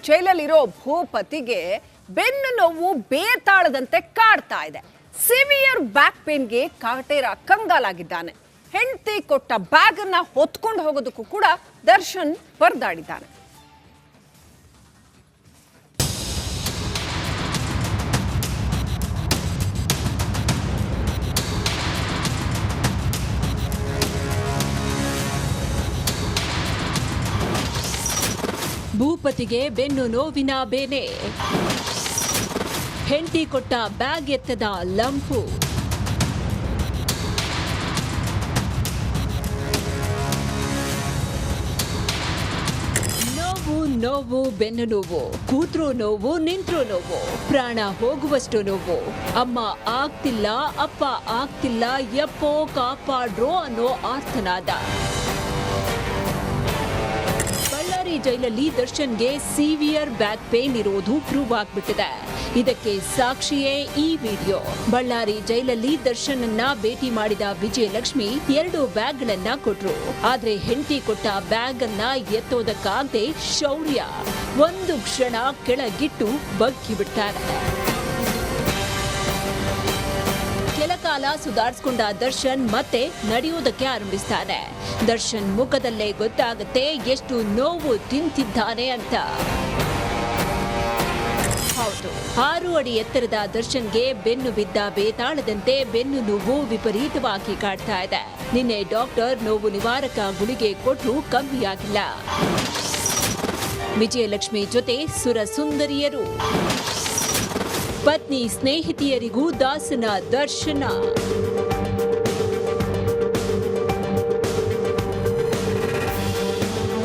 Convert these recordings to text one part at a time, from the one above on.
ಜೈಲಲ್ಲಿರೋ ಭೂಪತಿಗೆ ಬೆನ್ನು ನೋವು ಬೇತಾಳದಂತೆ ಕಾಡ್ತಾ ಇದೆ. ಸಿವಿಯರ್ ಬ್ಯಾಕ್ ಪೇನ್ಗೆ ಕಾಟೇರ ಕಂಗಾಲಾಗಿದ್ದಾನೆ. ಹೆಂಡತಿ ಕೊಟ್ಟ ಬ್ಯಾಗ್ ಅನ್ನ ಹೊತ್ಕೊಂಡು ಹೋಗೋದಕ್ಕೂ ಕೂಡ ದರ್ಶನ್ ಪರದಾಡಿದ್ದಾನೆ ಭೂಪತಿಗೆ ಬೆನ್ನು ನೋವಿನ ಬೇನೆ. ಹೆಂಡತಿ ಕೊಟ್ಟ ಬ್ಯಾಗ್ ಎತ್ತದ ಲಂಪು. ನೋವು ನೋವು ಬೆನ್ನು ನೋವು ಕೂತ್ರು ನೋವು, ನಿಂತ್ರು ನೋವು. ಪ್ರಾಣ ಹೋಗುವಷ್ಟು ನೋವು. ಅಮ್ಮ ಆಗ್ತಿಲ್ಲ, ಅಪ್ಪ ಆಗ್ತಿಲ್ಲ, ಎಪ್ಪೋ ಕಾಪಾಡ್ರೋ ಅನ್ನೋ ಬಳ್ಳಾರಿ ಜೈಲಲ್ಲಿ ದರ್ಶನ್ಗೆ ಸಿವಿಯರ್ ಬ್ಯಾಕ್ ಪೇನ್ ಇರೋದು ಪ್ರೂವ್ ಆಗ್ಬಿಟ್ಟಿದೆ. ಇದಕ್ಕೆ ಸಾಕ್ಷಿಯೇ ಈ ವಿಡಿಯೋ. ಬಳ್ಳಾರಿ ಜೈಲಲ್ಲಿ ದರ್ಶನ್ ಅನ್ನ ಭೇಟಿ ಮಾಡಿದ ವಿಜಯಲಕ್ಷ್ಮಿ ಎರಡು ಬ್ಯಾಗ್ ಗಳನ್ನ ಕೊಟ್ರು. ಆದ್ರೆ ಹೆಂಡತಿ ಕೊಟ್ಟ ಬ್ಯಾಗ್ ಅನ್ನ ಎತ್ತೋದಕ್ಕಾಗದೆ ಶೌರ್ಯ. ಒಂದು ಕ್ಷಣ ಕೆಳಗಿಟ್ಟು ಬಗ್ಗಿ ಬಿಡ್ತಾರೆ ಕೆಲಕಾಲ ಸುಧಾರಿಸಿಕೊಂಡ ದರ್ಶನ್ ಮತ್ತೆ ನಡೆಯುವುದಕ್ಕೆ ಆರಂಭಿಸ್ತಾನೆ. ದರ್ಶನ್ ಮುಖದಲ್ಲೇ ಗೊತ್ತಾಗುತ್ತೆ ಎಷ್ಟು ನೋವು ತಿಂತಿದ್ದಾನೆ ಅಂತ. ಹೌದು. ಆರು ಅಡಿ ಎತ್ತರದ ದರ್ಶನ್ಗೆ ಬೆನ್ನು ಬಿದ್ದ ಬೇತಾಳದಂತೆ ಬೆನ್ನು ನೋವು ವಿಪರೀತವಾಗಿ ಕಾಡ್ತಾ ಇದೆ. ನಿನ್ನೆ ಡಾಕ್ಟರ್ ನೋವು ನಿವಾರಕ ಗುಳಿಗೆ ಕೊಟ್ಟು ಕಮ್ಮಿಯಾಗಿಲ್ಲ. ವಿಜಯಲಕ್ಷ್ಮಿ ಜೊತೆ ಸುರ ಸುಂದರಿಯರು ಪತ್ನಿ ಸ್ನೇಹಿತೆಯರಿಗೂ ದಾಸನ ದರ್ಶನ.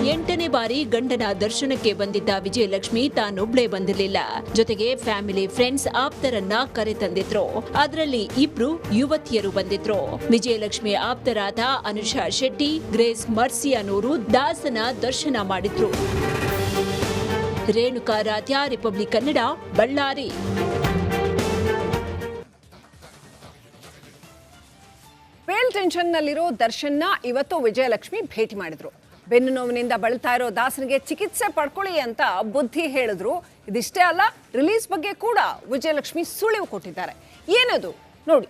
ಎಂಟನೇ ಬಾರಿ ಗಂಡನ ದರ್ಶನಕ್ಕೆ ಬಂದಿದ್ದ ವಿಜಯಲಕ್ಷ್ಮಿ ತಾನೊಬ್ಳೇ ಬಂದಿರಲಿಲ್ಲ. ಜೊತೆಗೆ ಫ್ಯಾಮಿಲಿ ಫ್ರೆಂಡ್ಸ್ ಆಪ್ತರನ್ನ ಕರೆತಂದಿದ್ರು. ಅದರಲ್ಲಿ ಇಬ್ರು ಯುವತಿಯರು ಬಂದಿದ್ರು. ವಿಜಯಲಕ್ಷ್ಮಿ ಆಪ್ತರಾದ ಅನುಷಾ ಶೆಟ್ಟಿ, ಗ್ರೇಸ್ ಮರ್ಸಿಯಾನೂರು ದಾಸನ ದರ್ಶನ ಮಾಡಿದ್ರು. ರೇಣುಕಾ ರಾಧ್ಯ, ರಿಪಬ್ಲಿಕ್ ಕನ್ನಡ, ಬಳ್ಳಾರಿ. ಬೇಲ್ ಟೆನ್ಷನ್ನಲ್ಲಿರೋ ದರ್ಶನ್ನ ಇವತ್ತು ವಿಜಯಲಕ್ಷ್ಮಿ ಭೇಟಿ ಮಾಡಿದ್ರು. ಬೆನ್ನು ನೋವಿನಿಂದ ಬಳಲ್ತಾ ಇರೋ ದಾಸನಿಗೆ ಚಿಕಿತ್ಸೆ ಪಡ್ಕೊಳ್ಳಿ ಅಂತ ಬುದ್ಧಿ ಹೇಳಿದ್ರು. ಇದಿಷ್ಟೇ ಅಲ್ಲ, ರಿಲೀಸ್ ಬಗ್ಗೆ ಕೂಡ ವಿಜಯಲಕ್ಷ್ಮಿ ಸುಳಿವು ಕೊಟ್ಟಿದ್ದಾರೆ. ಏನದು? ನೋಡಿ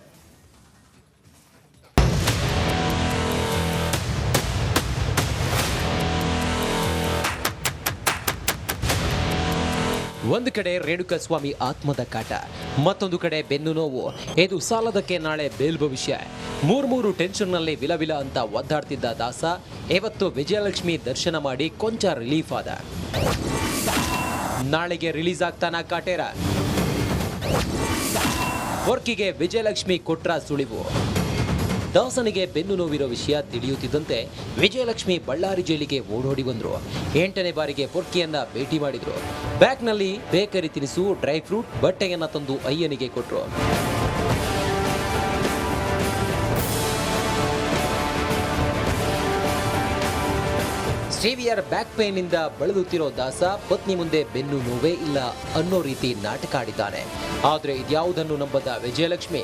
ಒಂದು ಕಡೆ ರೇಣುಕಸ್ವಾಮಿ ಆತ್ಮದ ಕಾಟ, ಮತ್ತೊಂದು ಕಡೆ ಬೆನ್ನು ನೋವು. ಇದು ಸಾಲದಕ್ಕೆ ನಾಳೆ ಬೇಲ್ ಭವಿಷ್ಯ. ಮೂರು ಮೂರು ಟೆನ್ಷನ್ನಲ್ಲಿ ವಿಲವಿಲ ಅಂತ ಒದ್ದಾಡ್ತಿದ್ದ ದಾಸ, ಇವತ್ತು ವಿಜಯಲಕ್ಷ್ಮಿ ದರ್ಶನ ಮಾಡಿ ಕೊಂಚ ರಿಲೀಫ್ ಆದ. ನಾಳೆಗೆ ರಿಲೀಸ್ ಆಗ್ತಾನ ಕಾಟೇರ? ವರ್ಕಿಗೆ ವಿಜಯಲಕ್ಷ್ಮಿ ಕೊಟ್ರ ಸುಳಿವು. ದಾಸನಿಗೆ ಬೆನ್ನು ನೋವಿರೋ ವಿಷಯ ತಿಳಿಯುತ್ತಿದ್ದಂತೆ ವಿಜಯಲಕ್ಷ್ಮಿ ಬಳ್ಳಾರಿ ಜೈಲಿಗೆ ಓಡೋಡಿ ಬಂದರು. ಎಂಟನೇ ಬಾರಿಗೆ ಪೊರ್ಕಿಯನ್ನ ಭೇಟಿ ಮಾಡಿದ್ರು. ಬ್ಯಾಗ್ನಲ್ಲಿ ಬೇಕರಿ ತಿನಿಸು, ಡ್ರೈ ಫ್ರೂಟ್, ಬಟ್ಟೆಯನ್ನ ತಂದು ಅಯ್ಯನಿಗೆ ಕೊಟ್ರು. ಸಿವಿಯರ್ ಬ್ಯಾಕ್ ಪೇನ್ ಇಂದ ಬಳಲುತ್ತಿರೋ ದಾಸ ಪತ್ನಿ ಮುಂದೆ ಬೆನ್ನು ನೋವೇ ಇಲ್ಲ ಅನ್ನೋ ರೀತಿ ನಾಟಕ ಆಡಿದ್ದಾನೆ. ಆದರೆ ಇದ್ಯಾವುದನ್ನು ನಂಬದ ವಿಜಯಲಕ್ಷ್ಮಿ?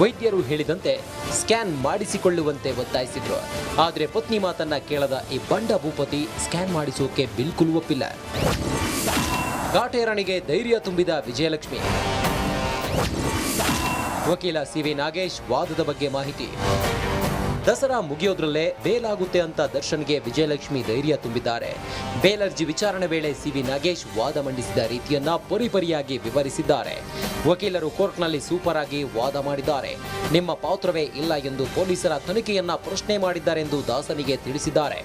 ವೈದ್ಯರು ಹೇಳಿದಂತೆ ಸ್ಕ್ಯಾನ್ ಮಾಡಿಸಿಕೊಳ್ಳುವಂತೆ ಒತ್ತಾಯಿಸಿದ್ರು. ಆದರೆ ಪತ್ನಿ ಮಾತನ್ನ ಕೇಳದ ಈ ಬಂಡ ಭೂಪತಿ ಸ್ಕ್ಯಾನ್ ಮಾಡಿಸೋಕೆ ಬಿಲ್ಕುಲ್ ಒಪ್ಪಿಲ್ಲ. ಕಾಟೇರಣಿಗೆ ಧೈರ್ಯ ತುಂಬಿದ ವಿಜಯಲಕ್ಷ್ಮಿ. ವಕೀಲ ಸಿ ವಿ ನಾಗೇಶ್ ವಾದದ ಬಗ್ಗೆ ಮಾಹಿತಿ. ದಸರಾ ಮುಗಿಯೋದ್ರಲ್ಲೇ ಬೇಲಾಗುತ್ತೆ ಅಂತ ದರ್ಶನ್ಗೆ ವಿಜಯಲಕ್ಷ್ಮಿ ಧೈರ್ಯ ತುಂಬಿದ್ದಾರೆ. ಬೇಲರ್ಜಿ ವಿಚಾರಣೆ ವೇಳೆ ಸಿವಿ ನಾಗೇಶ್ ವಾದ ಮಂಡಿಸಿದ ರೀತಿಯನ್ನ ಪರಿಪರಿಯಾಗಿ ವಿವರಿಸಿದ್ದಾರೆ. ವಕೀಲರು ಕೋರ್ಟ್ನಲ್ಲಿ ಸೂಪರ್ ಆಗಿ ವಾದ ಮಾಡಿದ್ದಾರೆ. ನಿಮ್ಮ ಪಾತ್ರವೇ ಇಲ್ಲ ಎಂದು ಪೊಲೀಸರ ತನಿಖೆಯನ್ನ ಪ್ರಶ್ನೆ ಮಾಡಿದ್ದಾರೆಂದು ದಾಸನಿಗೆ ತಿಳಿಸಿದ್ದಾರೆ.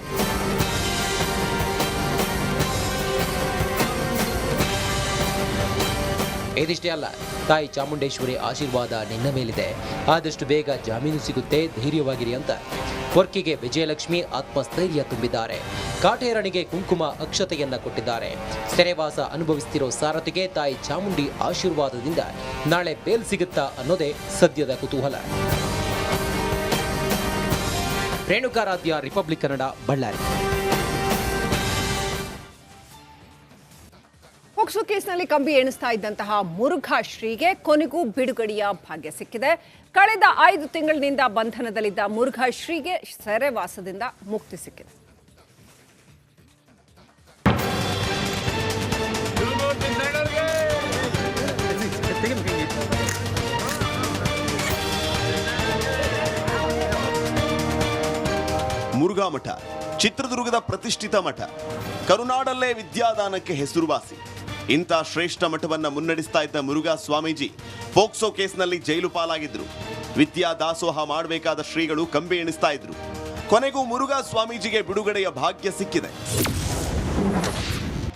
ಇದಿಷ್ಟೇ ಅಲ್ಲ. ತಾಯಿ ಚಾಮುಂಡೇಶ್ವರಿ ಆಶೀರ್ವಾದ ನಿನ್ನ ಮೇಲಿದೆ. ಆದಷ್ಟು ಬೇಗ ಜಾಮೀನು ಸಿಗುತ್ತೆ, ಧೈರ್ಯವಾಗಿರಿ ಅಂತ ಕೊರ್ಕಿಗೆ ವಿಜಯಲಕ್ಷ್ಮಿ ಆತ್ಮಸ್ಥೈರ್ಯ ತುಂಬಿದ್ದಾರೆ. ಕಾಟೇರಣಿಗೆ ಕುಂಕುಮ ಅಕ್ಷತೆಯನ್ನ ಕೊಟ್ಟಿದ್ದಾರೆ. ಸೆರೆವಾಸ ಅನುಭವಿಸ್ತಿರೋ ಸಾರಥಿಗೆ ತಾಯಿ ಚಾಮುಂಡಿ ಆಶೀರ್ವಾದದಿಂದ ನಾಳೆ ಬೇಲ್ ಸಿಗುತ್ತಾ ಅನ್ನೋದೇ ಸದ್ಯದ ಕುತೂಹಲ. ರೇಣುಕಾರಾಧ್ಯ, ರಿಪಬ್ಲಿಕ್ ಕನ್ನಡ, ಬಳ್ಳಾರಿ. ಪೋಕ್ಸೋ ಕೇಸ್ನಲ್ಲಿ ಕಂಬಿ ಎಣಿಸ್ತಾ ಇದ್ದಂತಹ ಮುರುಘಾ ಶ್ರೀಗೆ ಕೊನೆಗೂ ಬಿಡುಗಡೆಯ ಭಾಗ್ಯ ಸಿಕ್ಕಿದೆ. ಕಳೆದ ಐದು ತಿಂಗಳಿನಿಂದ ಬಂಧನದಲ್ಲಿದ್ದ ಮುರುಘಾ ಶ್ರೀಗೆ ಸೆರೆವಾಸದಿಂದ ಮುಕ್ತಿ ಸಿಕ್ಕಿದೆ. ಮುರುಘಾ ಮಠ ಚಿತ್ರದುರ್ಗದ ಪ್ರತಿಷ್ಠಿತ ಮಠ. ಕರುನಾಡಲ್ಲೇ ವಿದ್ಯಾದಾನಕ್ಕೆ ಹೆಸರುವಾಸಿ. ಇಂಥ ಶ್ರೇಷ್ಠ ಮಠವನ್ನ ಮುನ್ನಡೆಸ್ತಾ ಇದ್ದ ಮುರುಘಾ ಸ್ವಾಮೀಜಿ ಪೋಕ್ಸೋ ಕೇಸ್ನಲ್ಲಿ ಜೈಲು ಪಾಲಾಗಿದ್ರು. ವಿದ್ಯಾ ದಾಸೋಹ ಮಾಡಬೇಕಾದ ಶ್ರೀಗಳು ಕಂಬಿ ಎಣಿಸ್ತಾ ಇದ್ರು. ಕೊನೆಗೂ ಮುರುಘಾ ಸ್ವಾಮೀಜಿಗೆ ಬಿಡುಗಡೆಯ ಭಾಗ್ಯ ಸಿಕ್ಕಿದೆ.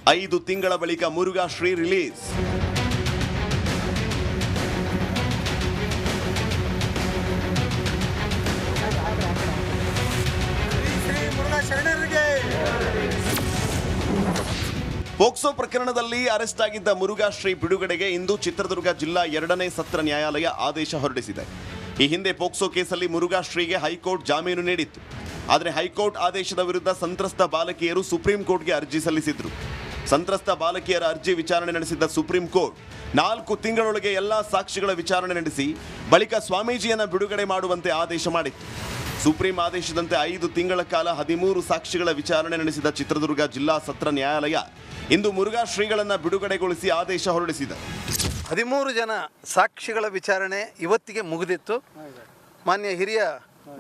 ಐದು ತಿಂಗಳ ಬಳಿಕ ಮುರುಘಾ ಶ್ರೀ ರಿಲೀಸ್. ಪೋಕ್ಸೋ ಪ್ರಕರಣದಲ್ಲಿ ಅರೆಸ್ಟ್ ಆಗಿದ್ದ ಮುರುಘಾಶ್ರೀ ಬಿಡುಗಡೆಗೆ ಇಂದು ಚಿತ್ರದುರ್ಗ ಜಿಲ್ಲಾ ಎರಡನೇ ಸತ್ರ ನ್ಯಾಯಾಲಯ ಆದೇಶ ಹೊರಡಿಸಿದೆ. ಈ ಹಿಂದೆ ಪೋಕ್ಸೋ ಕೇಸಲ್ಲಿ ಮುರುಘಾಶ್ರೀಗೆ ಹೈಕೋರ್ಟ್ ಜಾಮೀನು ನೀಡಿತ್ತು. ಆದರೆ ಹೈಕೋರ್ಟ್ ಆದೇಶದ ವಿರುದ್ಧ ಸಂತ್ರಸ್ತ ಬಾಲಕಿಯರು ಸುಪ್ರೀಂ ಕೋರ್ಟ್ಗೆ ಅರ್ಜಿ ಸಲ್ಲಿಸಿದ್ರು. ಸಂತ್ರಸ್ತ ಬಾಲಕಿಯರ ಅರ್ಜಿ ವಿಚಾರಣೆ ನಡೆಸಿದ್ದ ಸುಪ್ರೀಂ ಕೋರ್ಟ್ ನಾಲ್ಕು ತಿಂಗಳೊಳಗೆ ಎಲ್ಲಾ ಸಾಕ್ಷಿಗಳ ವಿಚಾರಣೆ ನಡೆಸಿ, ಬಳಿಕ ಸ್ವಾಮೀಜಿಯನ್ನು ಬಿಡುಗಡೆ ಮಾಡುವಂತೆ ಆದೇಶ ಮಾಡಿತ್ತು. ಸುಪ್ರೀಂ ಆದೇಶದಂತೆ ಐದು ತಿಂಗಳ ಕಾಲ ಹದಿಮೂರು ಸಾಕ್ಷಿಗಳ ವಿಚಾರಣೆ ನಡೆಸಿದ ಚಿತ್ರದುರ್ಗ ಜಿಲ್ಲಾ ಸತ್ರ ನ್ಯಾಯಾಲಯ ಇಂದು ಮುರುಘಾ ಶ್ರೀಗಳನ್ನು ಬಿಡುಗಡೆಗೊಳಿಸಿ ಆದೇಶ ಹೊರಡಿಸಿದೆ. ಹದಿಮೂರು ಜನ ಸಾಕ್ಷಿಗಳ ವಿಚಾರಣೆ ಇವತ್ತಿಗೆ ಮುಗಿದಿತ್ತು. ಮಾನ್ಯ ಹಿರಿಯ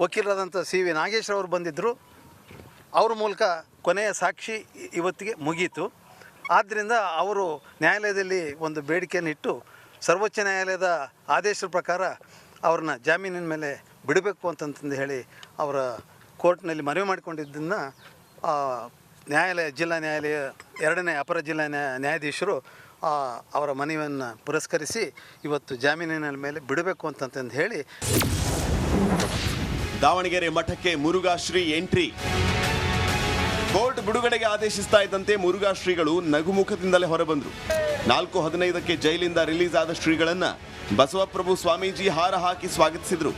ವಕೀಲರಾದಂಥ ಸಿ ವಿ ನಾಗೇಶ್ವರ ಅವರು ಬಂದಿದ್ದರು ಅವ್ರ ಮೂಲಕ ಕೊನೆಯ ಸಾಕ್ಷಿ ಇವತ್ತಿಗೆ ಮುಗೀತು. ಆದ್ದರಿಂದ ಅವರು ನ್ಯಾಯಾಲಯದಲ್ಲಿ ಒಂದು ಬೇಡಿಕೆಯನ್ನು ಇಟ್ಟು ಸರ್ವೋಚ್ಚ ನ್ಯಾಯಾಲಯದ ಆದೇಶದ ಪ್ರಕಾರ ಅವ್ರನ್ನ ಜಾಮೀನಿನ ಮೇಲೆ ಬಿಡಬೇಕು ಅಂತಂತಂದು ಹೇಳಿ ಅವರ ಕೋರ್ಟ್ನಲ್ಲಿ ಮನವಿ ಮಾಡಿಕೊಂಡಿದ್ದನ್ನು ನ್ಯಾಯಾಲಯ, ಜಿಲ್ಲಾ ನ್ಯಾಯಾಲಯ, ಎರಡನೇ ಅಪರ ಜಿಲ್ಲಾ ನ್ಯಾಯ ನ್ಯಾಯಾಧೀಶರು ಅವರ ಮನವಿಯನ್ನು ಪುರಸ್ಕರಿಸಿ ಇವತ್ತು ಜಾಮೀನಿನ ಮೇಲೆ ಬಿಡಬೇಕು ಅಂತಂತಂದು ಹೇಳಿ. ದಾವಣಗೆರೆ ಮಠಕ್ಕೆ ಮುರುಘಾಶ್ರೀ ಎಂಟ್ರಿ. ಕೋರ್ಟ್ ಬಿಡುಗಡೆಗೆ ಆದೇಶಿಸ್ತಾ ಇದ್ದಂತೆ ಮುರುಘಾಶ್ರೀಗಳು ನಗುಮುಖದಿಂದಲೇ ಹೊರಬಂದ್ರು. ನಾಲ್ಕು ಹದಿನೈದಕ್ಕೆ ಜೈಲಿಂದ ರಿಲೀಸ್ ಆದ ಶ್ರೀಗಳನ್ನ ಬಸವಪ್ರಭು ಸ್ವಾಮೀಜಿ ಹಾರ ಹಾಕಿ ಸ್ವಾಗತಿಸಿದ್ರು.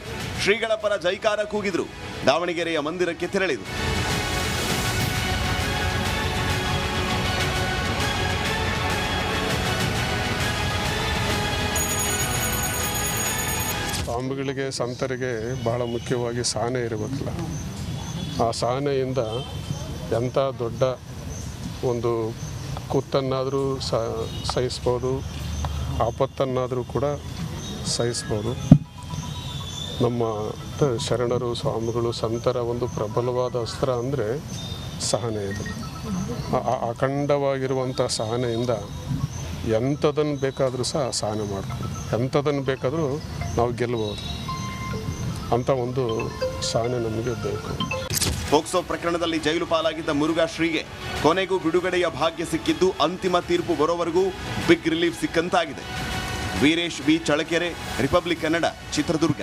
ಶ್ರೀಗಳ ಪರ ಜೈಕಾರ ಕೂಗಿದ್ರು. ದಾವಣಗೆರೆಯ ಮಂದಿರಕ್ಕೆ ತೆರಳಿದ್ರು. ಸ್ವಾಮಿಗಳಿಗೆ, ಸಂತರಿಗೆ ಬಹಳ ಮುಖ್ಯವಾಗಿ ಸಹನೆ ಇರಬೇಕಲ್ಲ ಆ ಸಹನೆಯಿಂದ ಎಂಥ ದೊಡ್ಡ ಒಂದು ಕುತ್ತನ್ನಾದರೂ ಸಹಿಸ್ಬೋದು, ಆಪತ್ತನ್ನಾದರೂ ಕೂಡ ಸಹಿಸ್ಬೋದು. ನಮ್ಮ ಶರಣರು, ಸ್ವಾಮಿಗಳು ಸಂತರ ಒಂದು ಪ್ರಬಲವಾದ ಅಸ್ತ್ರ ಅಂದರೆ ಸಹನೆ ಇದು. ಅಖಂಡವಾಗಿರುವಂಥ ಸಹನೆಯಿಂದ ಎಂಥದನ್ನು ಬೇಕಾದರೂ ಸಹ ಸಹನೆ ಮಾಡ್ಬೋದು. ಎಂಥದನ್ನು ಬೇಕಾದರೂ ನಾವು ಗೆಲ್ಲಬಹುದು ಅಂಥ ಒಂದು ಸಹನೆ ನಮಗೆ ಬೇಕು. ಪೋಕ್ಸೋ ಪ್ರಕರಣದಲ್ಲಿ ಜೈಲು ಪಾಲಾಗಿದ್ದ ಮುರುಘಾಶ್ರೀಗೆ ಕೊನೆಗೂ ಬಿಡುಗಡೆಯ ಭಾಗ್ಯ ಸಿಕ್ಕಿದ್ದು ಅಂತಿಮ ತೀರ್ಪು ಬರೋವರೆಗೂ big relief ಸಿಕ್ಕಂತಾಗಿದೆ. Veeresh B Chalakere, Republic Kannada, Chitradurga.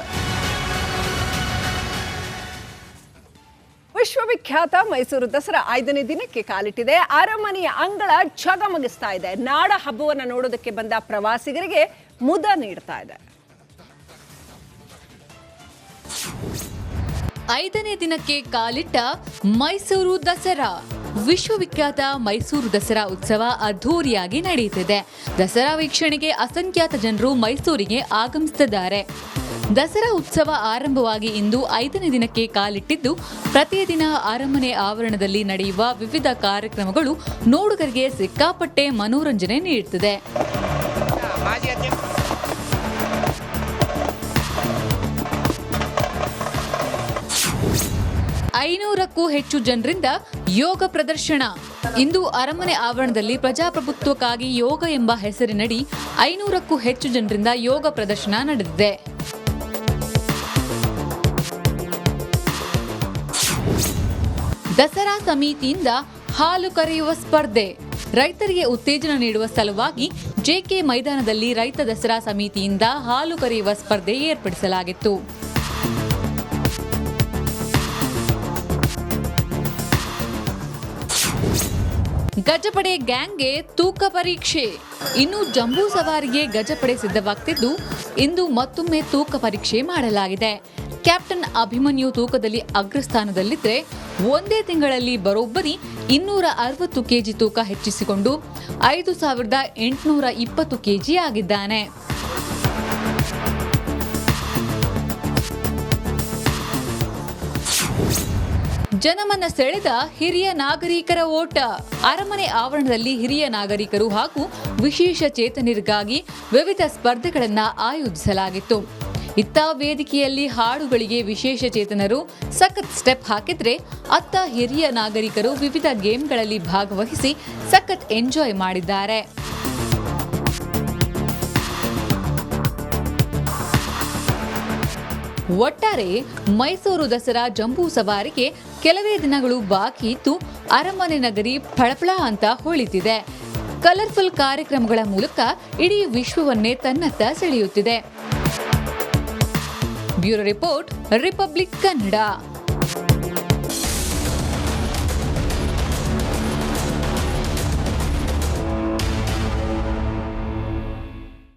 ವಿಶ್ವವಿಖ್ಯಾತ ಮೈಸೂರು ದಸರಾ ಐದನೇ ದಿನಕ್ಕೆ ಕಾಲಿಟ್ಟಿದೆ. ಅರಮನೆಯ ಅಂಗಳ ಝಗಮಗಿಸ್ತಾ ಇದೆ. ನಾಡ ಹಬ್ಬವನ್ನು ನೋಡೋದಕ್ಕೆ ಬಂದ ಪ್ರವಾಸಿಗರಿಗೆ ಮುದ ನೀಡ್ತಾ ಇದೆ. ಐದನೇ ದಿನಕ್ಕೆ ಕಾಲಿಟ್ಟ ಮೈಸೂರು ದಸರಾ. ವಿಶ್ವವಿಖ್ಯಾತ ಮೈಸೂರು ದಸರಾ ಉತ್ಸವ ಅದ್ಧೂರಿಯಾಗಿ ನಡೆಯುತ್ತಿದೆ. ದಸರಾ ವೀಕ್ಷಣೆಗೆ ಅಸಂಖ್ಯಾತ ಜನರು ಮೈಸೂರಿಗೆ ಆಗಮಿಸುತ್ತಿದ್ದಾರೆ. ದಸರಾ ಉತ್ಸವ ಆರಂಭವಾಗಿ ಇಂದು ಐದನೇ ದಿನಕ್ಕೆ ಕಾಲಿಟ್ಟಿದ್ದು, ಪ್ರತಿದಿನ ಅರಮನೆ ಆವರಣದಲ್ಲಿ ನಡೆಯುವ ವಿವಿಧ ಕಾರ್ಯಕ್ರಮಗಳು ನೋಡುಗರಿಗೆ ಸಿಕ್ಕಾಪಟ್ಟೆ ಮನೋರಂಜನೆ ನೀಡುತ್ತಿದೆ. ಐನೂರಕ್ಕೂ ಹೆಚ್ಚು ಜನರಿಂದ ಯೋಗ ಪ್ರದರ್ಶನ. ಇಂದು ಅರಮನೆ ಆವರಣದಲ್ಲಿ ಪ್ರಜಾಪ್ರಭುತ್ವಕ್ಕಾಗಿ ಯೋಗ ಎಂಬ ಹೆಸರಿನಡಿ ಐನೂರಕ್ಕೂ ಹೆಚ್ಚು ಜನರಿಂದ ಯೋಗ ಪ್ರದರ್ಶನ ನಡೆದಿದೆ. ದಸರಾ ಸಮಿತಿಯಿಂದ ಹಾಲು ಕರೆಯುವ ಸ್ಪರ್ಧೆ. ರೈತರಿಗೆ ಉತ್ತೇಜನ ನೀಡುವ ಸಲುವಾಗಿ ಜೆಕೆ ಮೈದಾನದಲ್ಲಿ ರೈತ ದಸರಾ ಸಮಿತಿಯಿಂದ ಹಾಲು ಕರೆಯುವ ಸ್ಪರ್ಧೆ ಏರ್ಪಡಿಸಲಾಗಿತ್ತು. ಗಜಪಡೆ ಗ್ಯಾಂಗ್ಗೆ ತೂಕ ಪರೀಕ್ಷೆ. ಇನ್ನು ಜಂಬೂ ಸವಾರಿಗೆ ಗಜಪಡೆ ಸಿದ್ಧವಾಗ್ತಿದ್ದು, ಇಂದು ಮತ್ತೊಮ್ಮೆ ತೂಕ ಪರೀಕ್ಷೆ ಮಾಡಲಾಗಿದೆ. ಕ್ಯಾಪ್ಟನ್ ಅಭಿಮನ್ಯು ತೂಕದಲ್ಲಿ ಅಗ್ರಸ್ಥಾನದಲ್ಲಿದ್ದರೆ ಒಂದೇ ತಿಂಗಳಲ್ಲಿ ಬರೋಬ್ಬರಿ ಇನ್ನೂರ ಅರವತ್ತು ಕೆಜಿ ತೂಕ ಹೆಚ್ಚಿಸಿಕೊಂಡು ಐದು ಸಾವಿರದ ಎಂಟುನೂರ ಇಪ್ಪತ್ತು ಕೆಜಿ ಆಗಿದ್ದಾನೆ. ಜನಮನ ಸೆಳೆದ ಹಿರಿಯ ನಾಗರಿಕರ ಓಟ. ಅರಮನೆ ಆವರಣದಲ್ಲಿ ಹಿರಿಯ ನಾಗರಿಕರು ಹಾಗೂ ವಿಶೇಷ ಚೇತನರಿಗಾಗಿ ವಿವಿಧ ಸ್ಪರ್ಧೆಗಳನ್ನು ಆಯೋಜಿಸಲಾಗಿತ್ತು. ಇತ್ತ ವೇದಿಕೆಯಲ್ಲಿ ಹಾಡುಗಳಿಗೆ ವಿಶೇಷ ಚೇತನರು ಸಖತ್ ಸ್ಟೆಪ್ ಹಾಕಿದ್ರೆ ಅತ್ತ ಹಿರಿಯ ನಾಗರಿಕರು ವಿವಿಧ ಗೇಮ್ಗಳಲ್ಲಿ ಭಾಗವಹಿಸಿ ಸಖತ್ ಎಂಜಾಯ್ ಮಾಡಿದ್ದಾರೆ. ಒಟ್ಟಾರೆ ಮೈಸೂರು ದಸರಾ ಜಂಬೂ ಸವಾರಿಗೆ ಕೆಲವೇ ದಿನಗಳು ಬಾಕಿ ಇತ್ತು, ಅರಮನೆ ನಗರಿ ಫಳಫಳ ಅಂತ ಹೊಳಿತಿದೆ. ಕಲರ್ಫುಲ್ ಕಾರ್ಯಕ್ರಮಗಳ ಮೂಲಕ ಇಡೀ ವಿಶ್ವವನ್ನೇ ತನ್ನತ್ತ ಸೆಳೆಯುತ್ತಿದೆ. Bureau report, Republic Kannada.